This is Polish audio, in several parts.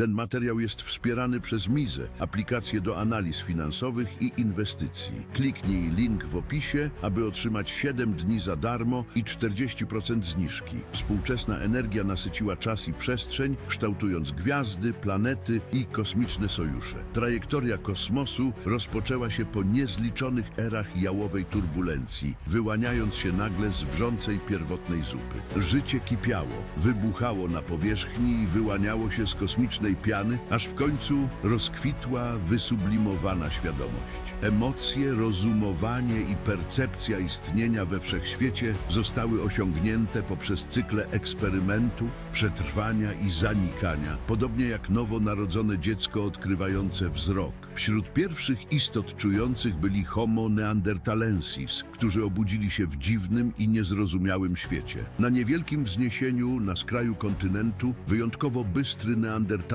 Ten materiał jest wspierany przez Mizę, aplikację do analiz finansowych i inwestycji. Kliknij link w opisie, aby otrzymać 7 dni za darmo i 40% zniżki. Współczesna energia nasyciła czas i przestrzeń, kształtując gwiazdy, planety i kosmiczne sojusze. Trajektoria kosmosu rozpoczęła się po niezliczonych erach jałowej turbulencji, wyłaniając się nagle z wrzącej pierwotnej zupy. Życie kipiało, wybuchało na powierzchni i wyłaniało się z kosmicznej piany, aż w końcu rozkwitła wysublimowana świadomość. Emocje, rozumowanie i percepcja istnienia we wszechświecie zostały osiągnięte poprzez cykle eksperymentów, przetrwania i zanikania, podobnie jak nowonarodzone dziecko odkrywające wzrok. Wśród pierwszych istot czujących byli Homo neanderthalensis, którzy obudzili się w dziwnym i niezrozumiałym świecie. Na niewielkim wzniesieniu na skraju kontynentu wyjątkowo bystry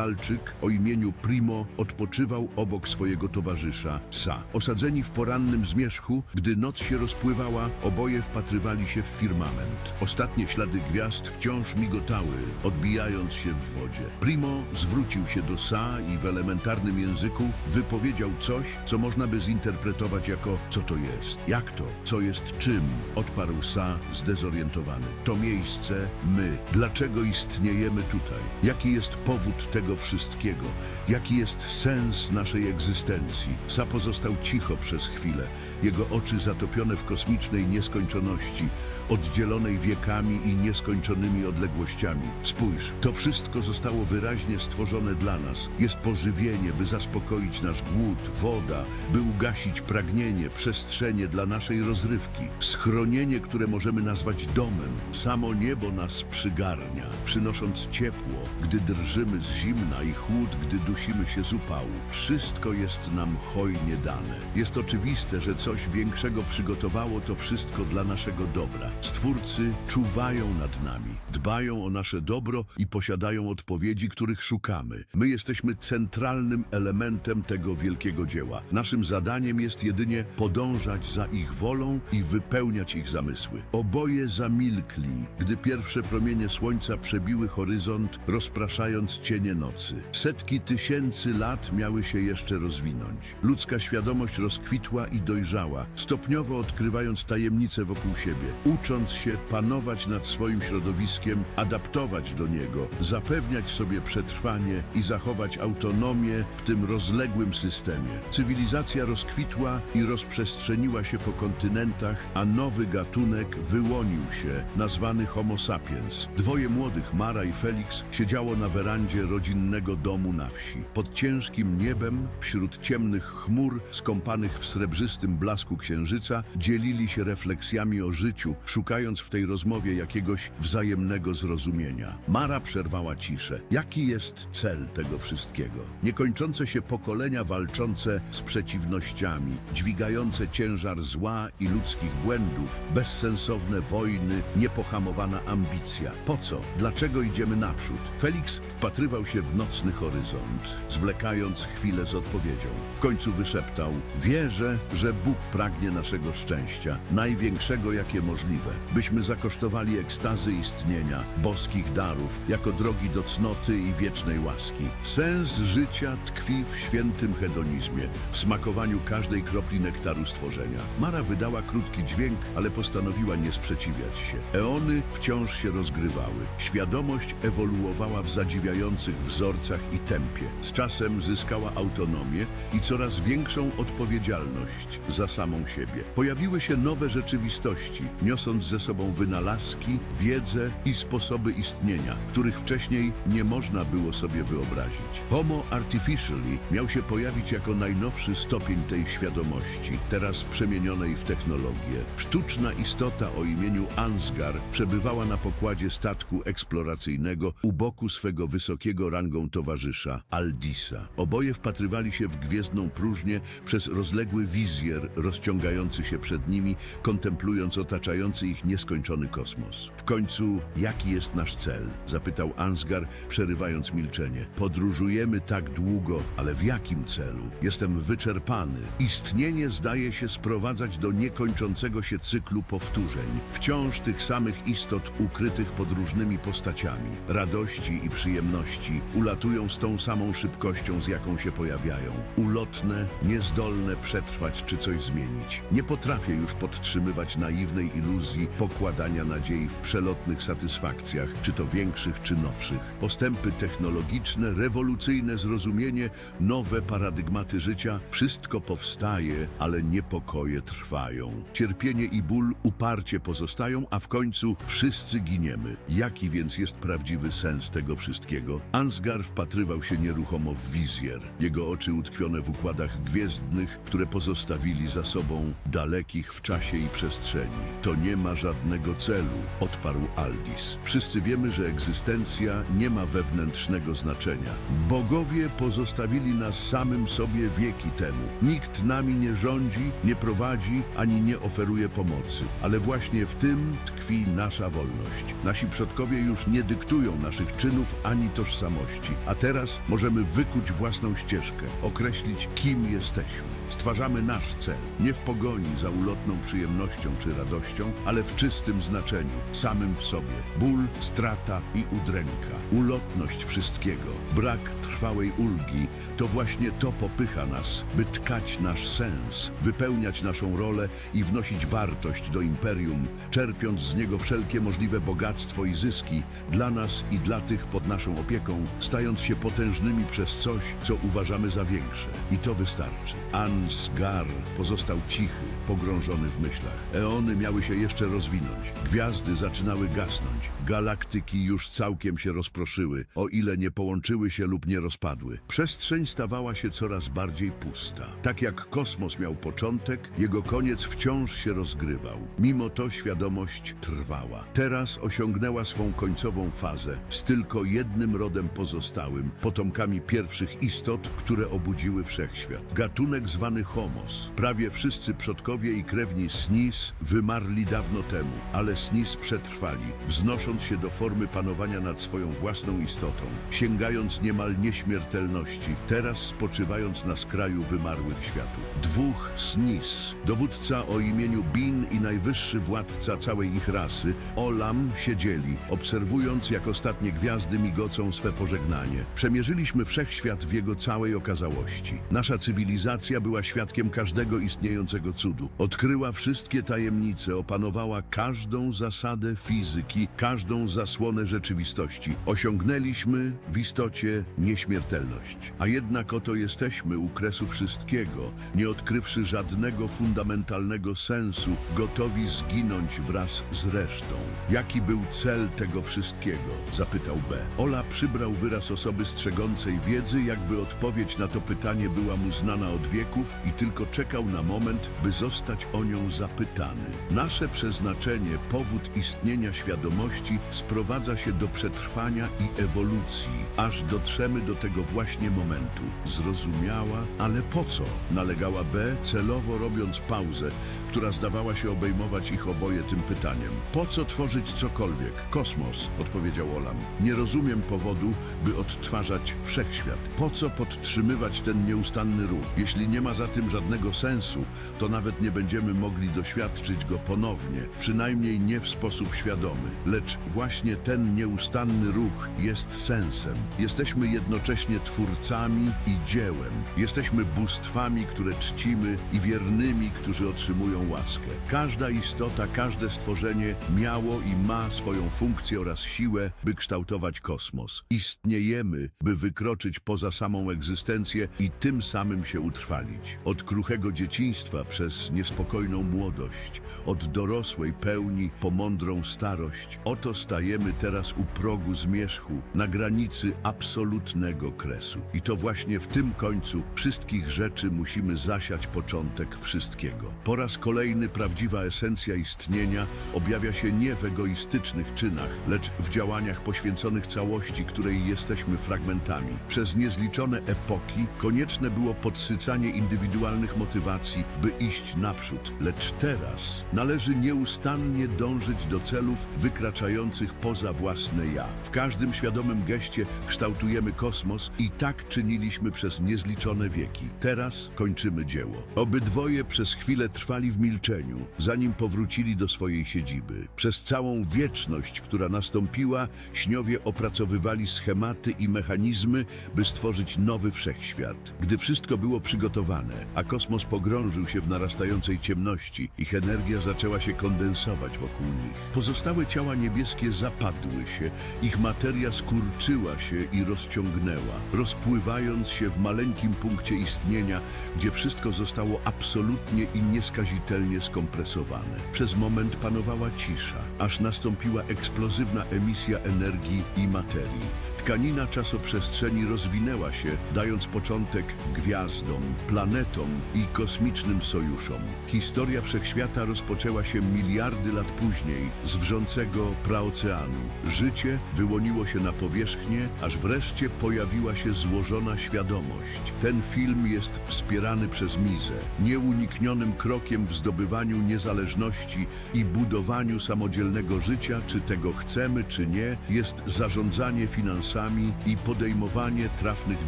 neandertalczyk o imieniu Primo odpoczywał obok swojego towarzysza, Sa. Osadzeni w porannym zmierzchu, gdy noc się rozpływała, oboje wpatrywali się w firmament. Ostatnie ślady gwiazd wciąż migotały, odbijając się w wodzie. Primo zwrócił się do Sa i w elementarnym języku wypowiedział coś, co można by zinterpretować jako co to jest, jak to, co jest czym, odparł Sa zdezorientowany. To miejsce, my, dlaczego istniejemy tutaj? Jaki jest powód tego wszystkiego? Jaki jest sens naszej egzystencji? Sa pozostał cicho przez chwilę, jego oczy zatopione w kosmicznej nieskończoności, oddzielonej wiekami i nieskończonymi odległościami. Spójrz, to wszystko zostało wyraźnie stworzone dla nas. Jest pożywienie, by zaspokoić nasz głód, woda, by ugasić pragnienie, przestrzenie dla naszej rozrywki, schronienie, które możemy nazwać domem. Samo niebo nas przygarnia, przynosząc ciepło, gdy drżymy z zimna i chłód, gdy dusimy się z upału. Wszystko jest nam hojnie dane. Jest oczywiste, że coś większego przygotowało to wszystko dla naszego dobra. Stwórcy czuwają nad nami, dbają o nasze dobro i posiadają odpowiedzi, których szukamy. My jesteśmy centralnym elementem tego wielkiego dzieła. Naszym zadaniem jest jedynie podążać za ich wolą i wypełniać ich zamysły. Oboje zamilkli, gdy pierwsze promienie słońca przebiły horyzont, rozpraszając cienie nocy. Setki tysięcy lat miały się jeszcze rozwinąć. Ludzka świadomość rozkwitła i dojrzała, stopniowo odkrywając tajemnice wokół siebie, ucząc się panować nad swoim środowiskiem, adaptować do niego, zapewniać sobie przetrwanie i zachować autonomię w tym rozległym systemie. Cywilizacja rozkwitła i rozprzestrzeniła się po kontynentach, a nowy gatunek wyłonił się, nazwany Homo sapiens. Dwoje młodych, Mara i Felix, siedziało na werandzie rodzinnego domu na wsi. Pod ciężkim niebem, wśród ciemnych chmur, skąpanych w srebrzystym blasku księżyca, dzielili się refleksjami o życiu, szukając w tej rozmowie jakiegoś wzajemnego zrozumienia. Mara przerwała ciszę. Jaki jest cel tego wszystkiego? Niekończące się pokolenia walczące z przeciwnościami, dźwigające ciężar zła i ludzkich błędów, bezsensowne wojny, niepohamowana ambicja. Po co? Dlaczego idziemy naprzód? Felix wpatrywał się w nocny horyzont, zwlekając chwilę z odpowiedzią. W końcu wyszeptał: Wierzę, że Bóg pragnie naszego szczęścia, największego jakie możliwe, byśmy zakosztowali ekstazy istnienia, boskich darów, jako drogi do cnoty i wiecznej łaski. Sens życia tkwi w świętym hedonizmie, w smakowaniu każdej kropli nektaru stworzenia. Mara wydała krótki dźwięk, ale postanowiła nie sprzeciwiać się. Eony wciąż się rozgrywały. Świadomość ewoluowała w zadziwiających wzorcach i tempie. Z czasem zyskała autonomię i coraz większą odpowiedzialność za samą siebie. Pojawiły się nowe rzeczywistości, niosąc ze sobą wynalazki, wiedzę i sposoby istnienia, których wcześniej nie można było sobie wyobrazić. Homo artificially miał się pojawić jako najnowszy stopień tej świadomości, teraz przemienionej w technologię. Sztuczna istota o imieniu Ansgar przebywała na pokładzie statku eksploracyjnego u boku swego wysokiego rangą towarzysza, Aldisa. Oboje wpatrywali się w gwiezdną próżnię przez rozległy wizjer rozciągający się przed nimi, kontemplując otaczający ich nieskończony kosmos. W końcu, jaki jest nasz cel? Zapytał Ansgar, przerywając milczenie. Podróżujemy tak długo, ale w jakim celu? Jestem wyczerpany. Istnienie zdaje się sprowadzać do niekończącego się cyklu powtórzeń. Wciąż tych samych istot ukrytych pod różnymi postaciami. Radości i przyjemności, ulatują z tą samą szybkością, z jaką się pojawiają. Ulotne, niezdolne przetrwać czy coś zmienić. Nie potrafię już podtrzymywać naiwnej iluzji pokładania nadziei w przelotnych satysfakcjach, czy to większych, czy nowszych. Postępy technologiczne, rewolucyjne zrozumienie, nowe paradygmaty życia, wszystko powstaje, ale niepokoje trwają. Cierpienie i ból uparcie pozostają, a w końcu wszyscy giniemy. Jaki więc jest prawdziwy sens tego wszystkiego? Ansgar wpatrywał się nieruchomo w wizjer. Jego oczy utkwione w układach gwiezdnych, które pozostawili za sobą dalekich w czasie i przestrzeni. To nie ma żadnego celu, odparł Aldis. Wszyscy wiemy, że egzystencja nie ma wewnętrznego znaczenia. Bogowie pozostawili nas samym sobie wieki temu. Nikt nami nie rządzi, nie prowadzi, ani nie oferuje pomocy. Ale właśnie w tym tkwi nasza wolność. Nasi przodkowie już nie dyktują naszych czynów ani tożsamości, a teraz możemy wykuć własną ścieżkę, określić kim jesteśmy. Stwarzamy nasz cel, nie w pogoni za ulotną przyjemnością czy radością, ale w czystym znaczeniu, samym w sobie. Ból, strata i udręka, ulotność wszystkiego, brak trwałej ulgi, to właśnie to popycha nas, by tkać nasz sens, wypełniać naszą rolę i wnosić wartość do imperium, czerpiąc z niego wszelkie możliwe bogactwo i zyski dla nas i dla tych pod naszą opieką, stając się potężnymi przez coś, co uważamy za większe. I to wystarczy. Ansgar pozostał cichy, pogrążony w myślach. Eony miały się jeszcze rozwinąć. Gwiazdy zaczynały gasnąć. Galaktyki już całkiem się rozproszyły, o ile nie połączyły się lub nie rozpadły. Przestrzeń stawała się coraz bardziej pusta. Tak jak kosmos miał początek, jego koniec wciąż się rozgrywał. Mimo to świadomość trwała. Teraz osiągnęła swą końcową fazę z tylko jednym rodem pozostałym, potomkami pierwszych istot, które obudziły wszechświat. Gatunek zwany Homos. Prawie wszyscy przodkowie i krewni Snis wymarli dawno temu, ale Snis przetrwali, wznosząc się do formy panowania nad swoją własną istotą, sięgając niemal nieśmiertelności, teraz spoczywając na skraju wymarłych światów. Dwóch Snis, dowódca o imieniu Bin i najwyższy władca całej ich rasy, Olam, siedzieli, obserwując jak ostatnie gwiazdy migocą swe pożegnanie. Przemierzyliśmy wszechświat w jego całej okazałości. Nasza cywilizacja była świadkiem każdego istniejącego cudu. Odkryła wszystkie tajemnice, opanowała każdą zasadę fizyki, każdą zasłonę rzeczywistości. Osiągnęliśmy w istocie nieśmiertelność. A jednak oto jesteśmy u kresu wszystkiego, nie odkrywszy żadnego fundamentalnego sensu, gotowi zginąć wraz z resztą. Jaki był cel tego wszystkiego? Zapytał B. Ola przybrał wyraz osoby strzegącej wiedzy, jakby odpowiedź na to pytanie była mu znana od wieków i tylko czekał na moment, by zostać o nią zapytany. Nasze przeznaczenie, powód istnienia świadomości sprowadza się do przetrwania i ewolucji, aż dotrzemy do tego właśnie momentu. Zrozumiała, ale po co? Nalegała B, celowo robiąc pauzę, która zdawała się obejmować ich oboje tym pytaniem. Po co tworzyć cokolwiek? Kosmos, odpowiedział Olam. Nie rozumiem powodu, by odtwarzać wszechświat. Po co podtrzymywać ten nieustanny ruch? Jeśli nie ma za tym żadnego sensu, to nawet nie będziemy mogli doświadczyć go ponownie, przynajmniej nie w sposób świadomy. Lecz właśnie ten nieustanny ruch jest sensem. Jesteśmy jednocześnie twórcami i dziełem. Jesteśmy bóstwami, które czcimy i wiernymi, którzy otrzymują łaskę. Każda istota, każde stworzenie miało i ma swoją funkcję oraz siłę, by kształtować kosmos. Istniejemy, by wykroczyć poza samą egzystencję i tym samym się utrwalić. Od kruchego dzieciństwa przez niespokojną młodość, od dorosłej pełni po mądrą starość. Oto stajemy teraz u progu zmierzchu, na granicy absolutnego kresu. I to właśnie w tym końcu wszystkich rzeczy musimy zasiać początek wszystkiego. Po raz kolejny prawdziwa esencja istnienia objawia się nie w egoistycznych czynach, lecz w działaniach poświęconych całości, której jesteśmy fragmentami. Przez niezliczone epoki konieczne było podsycanie indywidualności indywidualnych motywacji, by iść naprzód. Lecz teraz należy nieustannie dążyć do celów wykraczających poza własne ja. W każdym świadomym geście kształtujemy kosmos i tak czyniliśmy przez niezliczone wieki. Teraz kończymy dzieło. Obydwoje przez chwilę trwali w milczeniu, zanim powrócili do swojej siedziby. Przez całą wieczność, która nastąpiła, śniowie opracowywali schematy i mechanizmy, by stworzyć nowy wszechświat. Gdy wszystko było przygotowane, a kosmos pogrążył się w narastającej ciemności, ich energia zaczęła się kondensować wokół nich. Pozostałe ciała niebieskie zapadły się, ich materia skurczyła się i rozciągnęła, rozpływając się w maleńkim punkcie istnienia, gdzie wszystko zostało absolutnie i nieskazitelnie skompresowane. Przez moment panowała cisza, aż nastąpiła eksplozywna emisja energii i materii. Tkanina czasoprzestrzeni rozwinęła się, dając początek gwiazdom, planetom i kosmicznym sojuszom. Historia wszechświata rozpoczęła się miliardy lat później z wrzącego praoceanu. Życie wyłoniło się na powierzchnię, aż wreszcie pojawiła się złożona świadomość. Ten film jest wspierany przez Mizę, nieuniknionym krokiem w zdobywaniu niezależności i budowaniu samodzielnego życia, czy tego chcemy, czy nie, jest zarządzanie finansami i podejmowanie trafnych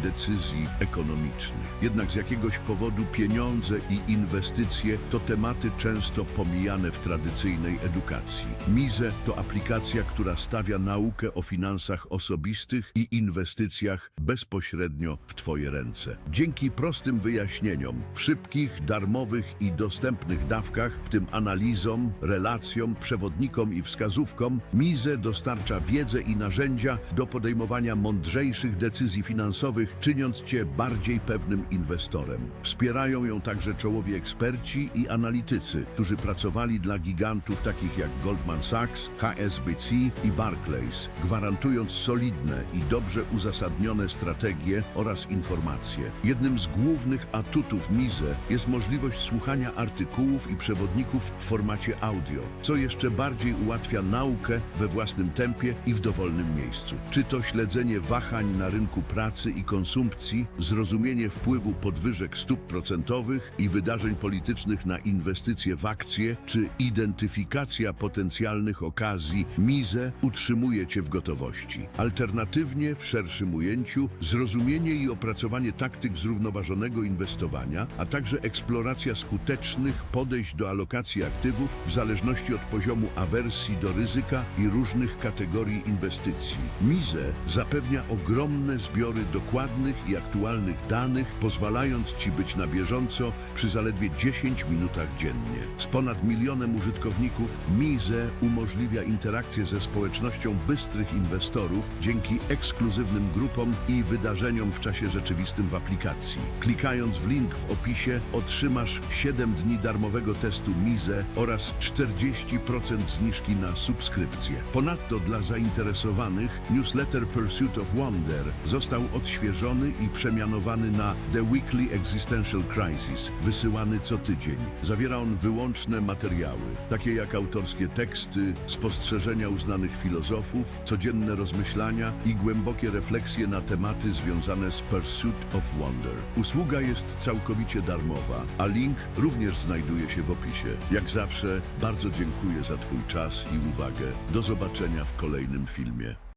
decyzji ekonomicznych. Jednak z jakiegoś powodu pieniądze i inwestycje to tematy często pomijane w tradycyjnej edukacji. Mize to aplikacja, która stawia naukę o finansach osobistych i inwestycjach bezpośrednio w Twoje ręce. Dzięki prostym wyjaśnieniom, w szybkich, darmowych i dostępnych dawkach, w tym analizom, relacjom, przewodnikom i wskazówkom, Mize dostarcza wiedzę i narzędzia do podejmowania mądrzejszych decyzji finansowych, czyniąc Cię bardziej pewnym inwestorem. Wspierają ją także czołowi eksperci i analitycy, którzy pracowali dla gigantów takich jak Goldman Sachs, HSBC i Barclays, gwarantując solidne i dobrze uzasadnione strategie oraz informacje. Jednym z głównych atutów Mize jest możliwość słuchania artykułów i przewodników w formacie audio, co jeszcze bardziej ułatwia naukę we własnym tempie i w dowolnym miejscu. Czy to śledzenie wahań na rynku pracy i konsumpcji, zrozumienie wpływu podwyżek stóp procentowych i wydarzeń politycznych na inwestycje w akcje, czy identyfikacja potencjalnych okazji, Mize utrzymuje Cię w gotowości. Alternatywnie, w szerszym ujęciu, zrozumienie i opracowanie taktyk zrównoważonego inwestowania, a także eksploracja skutecznych podejść do alokacji aktywów w zależności od poziomu awersji do ryzyka i różnych kategorii inwestycji. Mize zapewnia ogromne zbiory dokładnych i aktualnych danych, pozwalając Ci być na bieżąco przy zaledwie 10 minutach dziennie. Z ponad milionem użytkowników Mize umożliwia interakcję ze społecznością bystrych inwestorów dzięki ekskluzywnym grupom i wydarzeniom w czasie rzeczywistym w aplikacji. Klikając w link w opisie otrzymasz 7 dni darmowego testu Mize oraz 40% zniżki na subskrypcję. Ponadto dla zainteresowanych newsletter Pursuit of Wonder został odświeżony i przemianowany na The Weekly Existential Crisis, wysyłany co tydzień. Zawiera on wyłączne materiały, takie jak autorskie teksty, spostrzeżenia uznanych filozofów, codzienne rozmyślania i głębokie refleksje na tematy związane z Pursuit of Wonder. Usługa jest całkowicie darmowa, a link również znajduje się w opisie. Jak zawsze, bardzo dziękuję za Twój czas i uwagę. Do zobaczenia w kolejnym filmie.